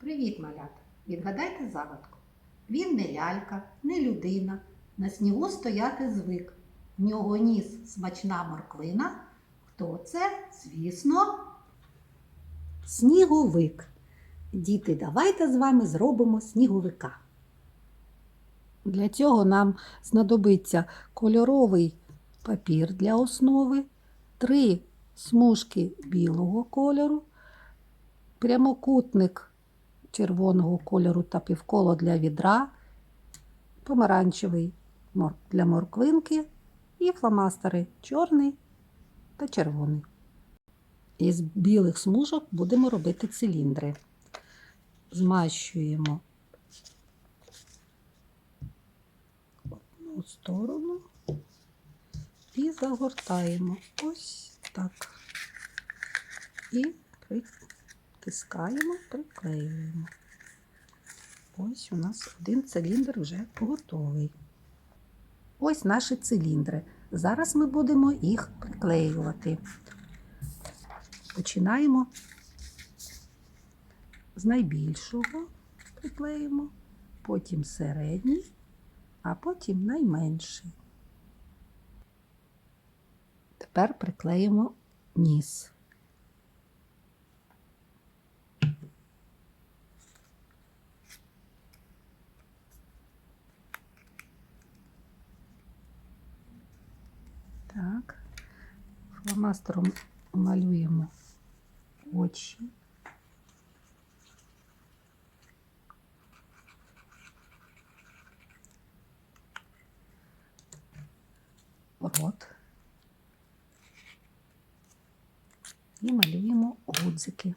Привіт, малята! Відгадайте загадку. Він не лялька, не людина. На снігу стояти звик. В нього ніс смачна морквина. Хто це? Звісно, сніговик. Діти, давайте з вами зробимо сніговика. Для цього нам знадобиться кольоровий папір для основи, три смужки білого кольору, прямокутник червоного кольору та півколо для відра, помаранчевий для морквинки і фломастери чорний та червоний. Із білих смужок будемо робити циліндри. Змащуємо одну сторону і загортаємо ось так. І притискаємо, приклеюємо. Ось у нас один циліндр вже готовий. Ось наші циліндри. Зараз ми будемо їх приклеювати. Починаємо з найбільшого приклеїмо, потім середній, а потім найменший. Тепер приклеїмо ніс. Так, фломастером малюємо очі. Рот. І малюємо гудзики.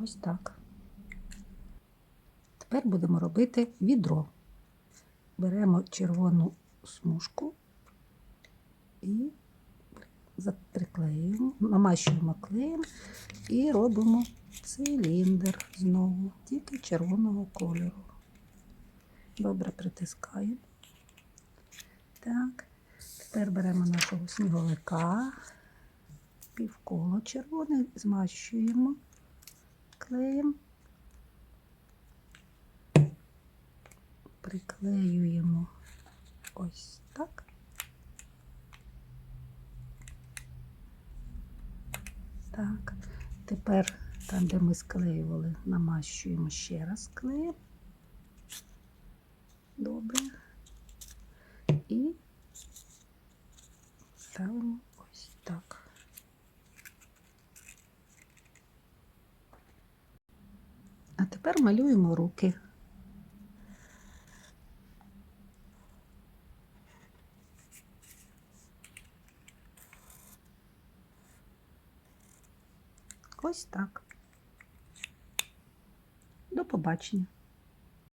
Ось так. Тепер будемо робити відро. Беремо червону смужку і приклеюємо, намащуємо клеєм і робимо циліндр знову, тільки червоного кольору. Добре притискаємо. Так, тепер беремо нашого сніговика, півколо червоне, змащуємо клеєм, приклеюємо ось так. Так, тепер там, де ми склеювали, намащуємо ще раз клеєм. Добре. І ставимо ось так. А тепер малюємо руки. Ось так. До побачення.